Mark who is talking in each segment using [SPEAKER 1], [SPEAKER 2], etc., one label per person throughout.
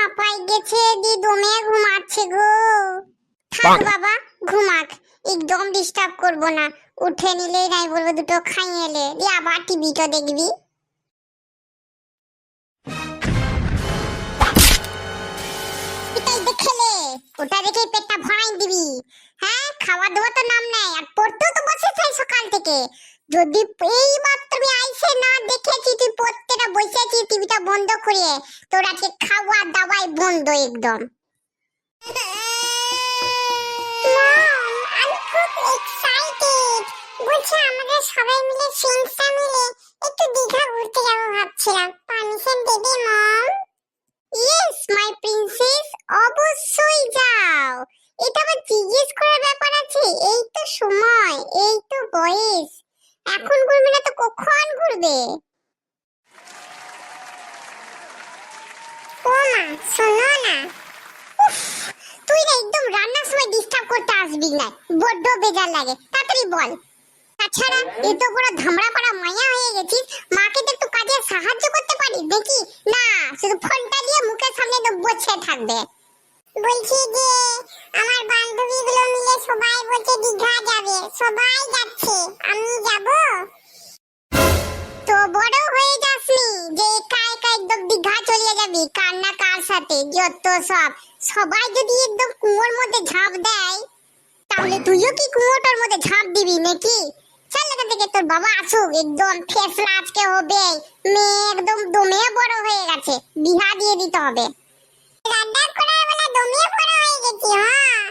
[SPEAKER 1] হাঁপাই গেছে দি দমে ঘুমাচ্ছে গো। থাক বাবা ঘুমাক একদম ডিস্টার্ব করব না। উঠে নিলেই নাই বলব দুটো খাইয়ে এলে। দি আবার টিভিটা দেখবি। ওটা দেখে পেটটা ভরাই দিবি। হ্যাঁ খাওয়া দাওয়া তো নাম নাই আর পড়তেও তো বসে সকাল থেকে। যদি এইবার আমি আইসে না দেখেছি তুই পড়তে না বসে আছিস টিভিটা বন্ধ করে। তোর আজকে খাওয়া দাওয়াই বন্ধ একদম। আমি খুব এক্সাইটেড বলছি আমাদের সবাই মিলে ফ্রেন্ডসরা মিলে একটু দীঘা ঘুরতে যাব ভাবছিলাম। পারমিশন দেবে মম ইয়েস মাই প্রিন্সেস অবশ্যই যাও। এটা আবার জিজ্ঞেস করার ব্যাপার আছে এই তো সময় এই তো বয়স। এখন ঘুরবে না তো কখন উফ, তুই না একদম রান্নার সময় ডিস্টার্ব করতে আসবি না। বড্ড বেজার লাগে। তাড়াতাড়ি বল। তাছাড়া এ তো পুরো ধামড়া পাড়া মায়া হয়ে গেছিস মাকে তো একটু কাজে সাহায্য করতে পারিস দেখি না শুধু ফোনটা দিয়ে মুখের সামনে তো বসে থাকবে। বলছি যে আমার বান্ধবীগুলো মিলে সবাই বলছে দীঘা যাবে। সবাই যাচ্ছে। আমি যাব যত সব। সবাই যদি একদম কুয়োর মধ্যে ঝাঁপ দেয়, তাহলে তুইও কি কুয়োটার মধ্যে ঝাঁপ দিবি নাকি? চল এখান থেকে, তোর বাবা আসুক। একদম ফেসলা আজকে হবে। মেয়ে একদম দমে বড় হয়ে গেছে। বিহা দিয়ে দিতে হবে। রান্না করার বেলা দমে বড় হয়ে গেছি হ্যাঁ।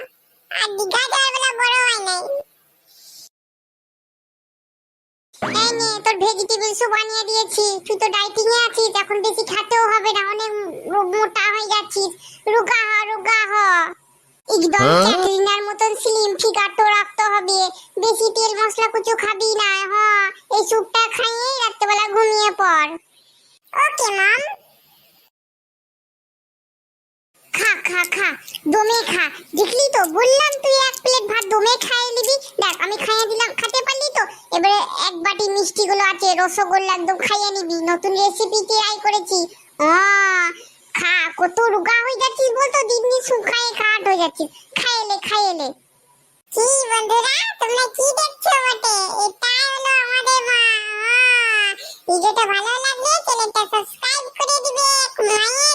[SPEAKER 1] আর দিঘা যাওয়ার বেলা বড় হয় নাই এই নে তোর ভেজিটেবল স্যুপ বানিয়ে দিয়েছি। তুই তো ডাইটিং এ আছিস এখন বেশি খেতেও হবে না অনেক মোটা হয়ে যাচ্ছিস। রোগা হ রোগা হ। একদম
[SPEAKER 2] হ্যাঁ?
[SPEAKER 1] ক্যাটরিনার মতন স্লিম ফিগার তো রাখতে হবে। বেশি তেল মশলা কিছু খাবি না হ্যাঁ এই স্যুপটা খাইয়েই রাত্রেবেলা ঘুমিয়ে পড়। ওকে মাম। খা খা খা দমে খা। দেখলি তো বললাম তুই এক প্লেট ভাত দমে খাইয়ে নিবি। দেখ আমি খাইয়ে দিলাম খেতে এবারে এক বাটি মিষ্টি গুলো আছে, রসগোল্লা একদম খাইয়ে নিবি। নতুন রেসিপি ট্রাই করেছি। খা, কত রোগা হয়ে যাচ্ছিস বলতো? দিন দিন শুকায়ে কাঠ হয়ে যাচ্ছিস। খাইলে খাইলে কি বন্ধুরা, তোমরা কি দেখছ বটে? এটা হলো আমাদের মা। ভিডিওটা ভালো লাগলে চ্যানেলটা সাবস্ক্রাইব করে দিবে। মায়ের